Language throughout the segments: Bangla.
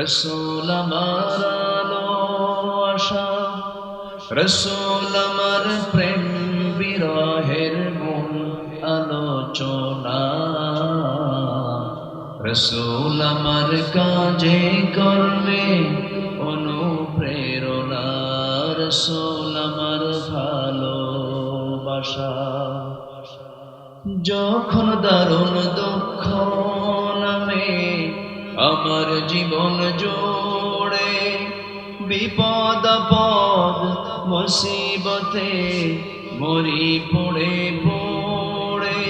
রসুল আমার আলো আশা, রসুল আমার প্রেম বিরহের মূল আলোচনা। রসুল আমার কাজে কর্মে অনুপ্রেরণা, রসুল আমার ভালোবাসা। যখন দারুণ দুঃখ নামে আমার জীবন জোড়ে বিপদ, পদ, মুসিবতে মরি পড়ে পড়ে।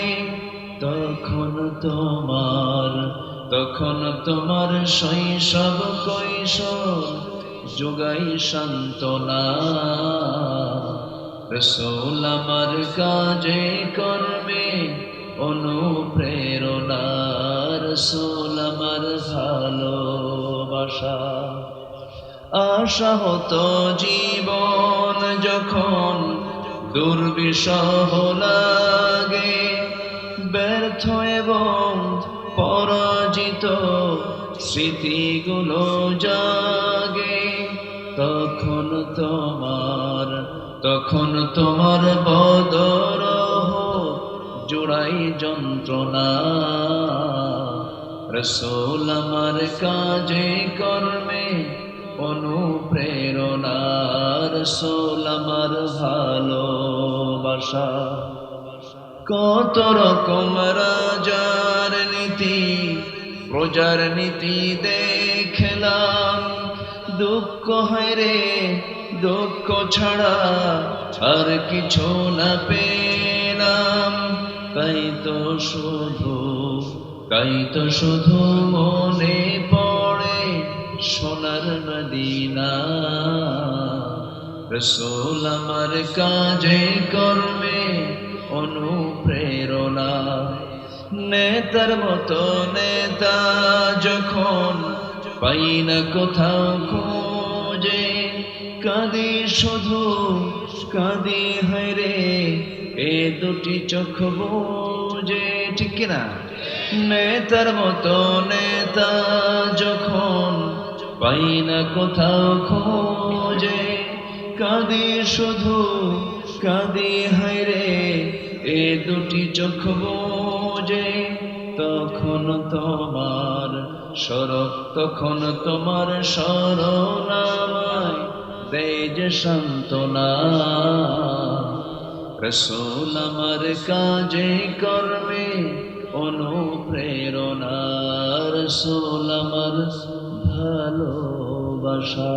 তখন তোমার তখন তোমার শৈশব, কৈশোর যোগাই সান্ত্বনা। রসোল আমার কাজে কর্মে অনুপ্রেরণা রসোল আমার ভালোবাসা। আশা হতো জীবন যখন দুর্বিষহ লাগে। ব্যর্থ এবং পরাজিত স্মৃতিগুলো জাগে। তখন তোমার তখন তোমার বদর জোড়াই যন্ত্রণা। রসোল আমার কাজে, কর্মে অনুপ্রেরণা। রসোল আমার ভালোবাসা। কত রকম রাজার নীতি প্রজার নীতি দেখলাম। দুঃখ হয় রে, দুঃখ ছাড়া আর কিছু না পেলাম। তাই তো শুধু তাই তো শুধু মনে পড়ে সোনার মদিনা। রসোল আমার কাজে, কর্মে অনুপ্রেরণা। নেতার মতো নেতা যখন পাই না কোথাও খোঁজে, কাঁদি শুধু, কাঁদি হয় রে, এ দুটি চোখ বোঝে ঠিক কিনা? নেতার মতো নেতা যখন পাই না কোথাও খোঁজে, কাঁদি শুধু, কাঁদি হায় রে, এ দুটি চোখ বোঝে। তখন তোমার সরব তখন তোমার স্মরণামায় দেয় যে সান্ত্বনা। রসুল আমার কাজে কর্মে অনুপ্রেরণা রসুল আমার ভালোবাসা।